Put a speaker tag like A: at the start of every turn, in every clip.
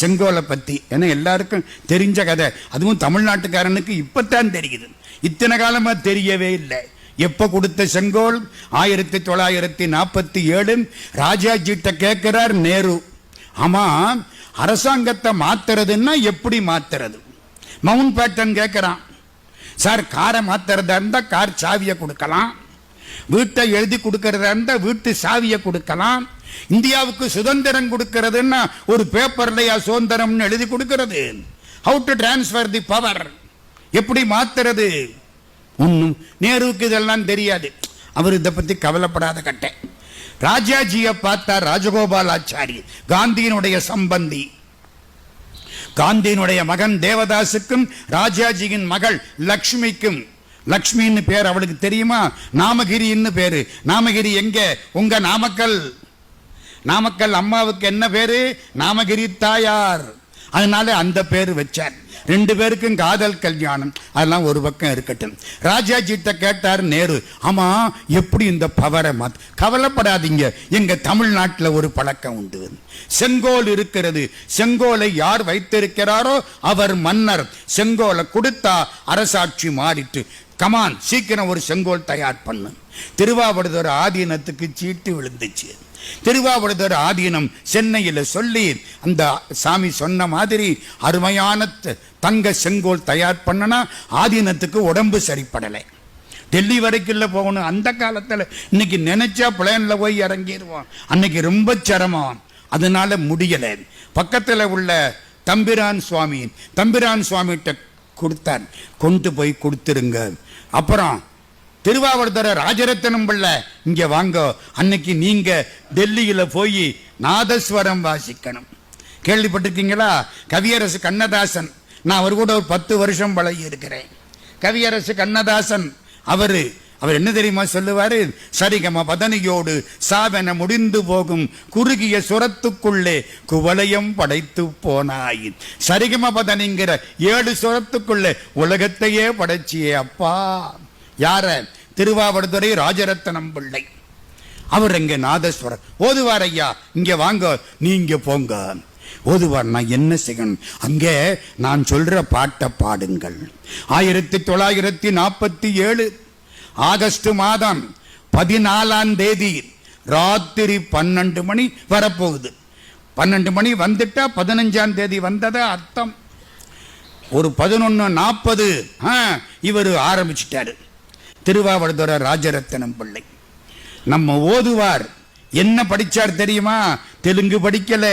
A: செங்கோலை பற்றி ஏன்னா எல்லாருக்கும் தெரிஞ்ச கதை. அதுவும் தமிழ்நாட்டுக்காரனுக்கு இப்போத்தான் தெரியுது. இத்தனை காலமாக தெரியவே இல்லை. எப்போ கொடுத்த செங்கோல்? ஆயிரத்தி தொள்ளாயிரத்தி நாற்பத்தி ஏழு ராஜாஜிட்ட கேட்கிறார் நேரு. ஆமாம் அரசாங்கத்தை மாத்துறதுன்னா எப்படி மாத்துறது? மவுண்ட் பேட்டன் கேட்குறான். சார் காரை மாத்துறதா இருந்தால் கார் சாவியை கொடுக்கலாம். வீட்டை எழுதி கொடுக்கறதா இருந்தால் வீட்டு சாவியை கொடுக்கலாம். இந்தியாவுக்கு சுதந்திரம் கொடுக்கறதுன்னா ஒரு பேப்பர்லையா சுதந்திரம்னு எழுதி கொடுக்கிறது. How to transfer the power எப்படி மாத்துறது? ஒன்றும் நேருவுக்கு இதெல்லாம் தெரியாது. அவர் இதை பத்தி கவலைப்படாத கட்டை. ராஜாஜியை பார்த்தார் ராஜகோபாலாச்சாரி காந்தியினுடைய சம்பந்தி. காந்தியினுடைய மகன் தேவதாசுக்கும் ராஜாஜியின் மகள் லக்ஷ்மிக்கும் லக்ஷ்மின்னு பேர் அவளுக்கு தெரியுமா? நாமகிரின்னு பேரு. நாமகிரி எங்க? உங்க நாமக்கல். நாமக்கல் அம்மாவுக்கு என்ன பேரு? நாமகிரி தாயார். அதனால அந்த பேர் வச்சார். ரெண்டு பேருக்கும் காதல் கல்யாணம். அதெல்லாம் ஒரு பக்கம் இருக்கட்டும். ராஜாஜிட்ட கேட்டார் நேரு. ஆமா எப்படி இந்த பவரை மாத்? கவலைப்படாதீங்க. எங்க தமிழ்நாட்டில் ஒரு பழக்கம் உண்டு. செங்கோல் இருக்கிறது. செங்கோலை யார் வைத்திருக்கிறாரோ அவர் மன்னர். செங்கோலை கொடுத்தா அரசாட்சி மாறிட்டு கமான் சீக்கிரம் ஒரு செங்கோல் தயார் பண்ணு. திருவாவடுதுறை ஆதீனத்துக்கு சீட்டு விழுந்துச்சு. திருவாவடுதுறை ஆதீனம் சென்னையில் சொல்லி அந்த சாமி சொன்ன மாதிரி அருமையான தங்க செங்கோல் தயார் பண்ணனா ஆதீனத்துக்கு உடம்பு சரிப்படலை. டெல்லி வரைக்கும் போகணும். அந்த காலத்தில் இன்னைக்கு நினைச்சா பிளேன்ல போய் இறங்கிடுவோம் அன்னைக்கு ரொம்ப சிரமம். அதனால முடியலை. பக்கத்தில் உள்ள தம்பிரான் சுவாமி தம்பிரான் சுவாமிகிட்ட கொடுத்தார் கொண்டு போய் கொடுத்துருங்க. அப்புறம் திருவாவூர்தர ராஜரத்னம் பிள்ளை இங்கே வாங்க. அன்னைக்கு நீங்கள் டெல்லியில் போய் நாதஸ்வரம் வாசிக்கணும். கேள்விப்பட்டிருக்கீங்களா? கவியரசு கண்ணதாசன். நான் அவர் கூட ஒரு பத்து வருஷம் பழகி இருக்கிறேன் கவியரசு கண்ணதாசன் அவர் அவர் என்ன தெரியுமா சொல்லுவாரு? சரிகம பதனியோடு சாவென முடிந்து போகும் குறுகிய சுரத்துக்குள்ளே குவலயம் படைத்து போனாய் சரிகம பதனிங்கிற ஏழு சுரத்துக்குள்ளே உலகத்தையே படைச்சியே அப்பா. யார? திருவாவடுதுறை ராஜரத்னம் பிள்ளை. அவர் எங்க நாதஸ்வரர். ஓதுவார் ஐயா இங்க வாங்க நீங்க போங்க. ஓதுவார் நான் என்ன செய்யணும்? அங்கே நான் சொல்ற பாட்டை பாடுங்கள். ஆயிரத்தி தொள்ளாயிரத்தி நாற்பத்தி ஏழு ஆகஸ்ட் மாதம் பதினாலாம் தேதி ராத்திரி பன்னெண்டு மணி வரப்போகுது. பன்னெண்டு மணி வந்துட்டா பதினஞ்சாம் தேதி வந்ததா அர்த்தம்? ஒரு பதினொன்று நாற்பது இவர் ஆரம்பிச்சிட்டாரு. திருவாவடுதுறை ராஜரத்னம் பிள்ளை. நம்ம ஓதுவார். என்ன படித்தார் தெரியுமா? தெலுங்கு படிக்கல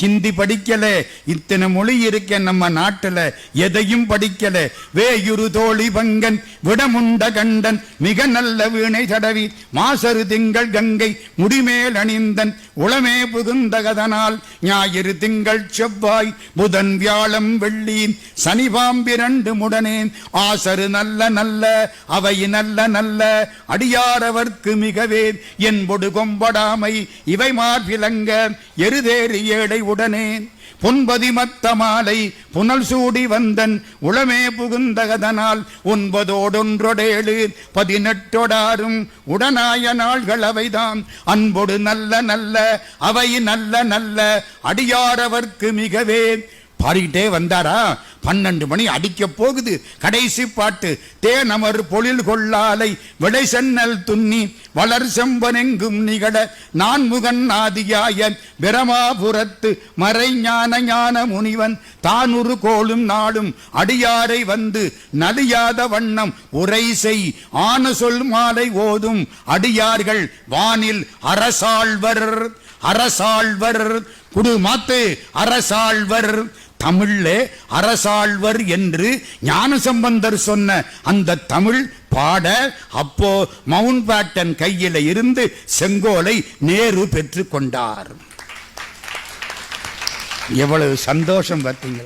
A: ஹிந்தி படிக்கல இத்தனை மொழி இருக்க நம்ம நாட்டுல எதையும் படிக்கல. வேயுரு தோழி பங்கன் விடமுண்ட கண்டன் மிக நல்ல வீணை தடவி மாசரு திங்கள் கங்கை முடிமேல் அணிந்தன் உளமே புகுந்தகதனால் ஞாயிறு திங்கள் செவ்வாய் புதன் வியாழம் வெள்ளி சனி பாம்பிரண்டு முடனேன் ஆசரு நல்ல நல்ல அவை நல்ல நல்ல அடியாரவர்க்கு மிகவே என்பொடு கொம்படாமை இவை மார்பிலங்க எருதேறி ஏடை உடனே பொன்பதி மத்த மாலை புனல் சூடி வந்தன் உளமே புகுந்தகதனால் ஒன்பதோடொன்றொடேழு பதினெட்டொடாரும் உடனாய நாள்கள் அவைதான் அன்பொடு நல்ல நல்ல அவை நல்ல நல்ல அடியாரவர்க்கு மிகவே பாடிக்கிட்டே வந்தாரா? பன்னெண்டு மணி அடிக்க போகுது. கடைசி பாட்டு தேனமர் பொழில் கொள்ளாலை விடை சென்னல் துண்ணி வளர் செம்பனெங்கும் நிகழ நான்முகன் ஆதியாய பிரமாபுரத்து மறை ஞான ஞான முனிவன் தானுரு கோளும் நாளும் அடியாரை வந்து நலியாத வண்ணம் உரை செய் ஆன சொல் மாலை ஓதும் அடியார்கள் வானில் அரசாழ்வர் அரசாழ்வர் குடு மாத்து அரசாழ்வர் தமிழ்ல அரசாழ்வர் என்று ஞானசம்பந்தர் சொன்ன அந்த தமிழ் பாட அப்போ மவுண்ட் பேட்டன் கையில இருந்து செங்கோலை நேரு பெற்று கொண்டார் எவ்வளவு சந்தோஷம் பார்த்தீங்களா?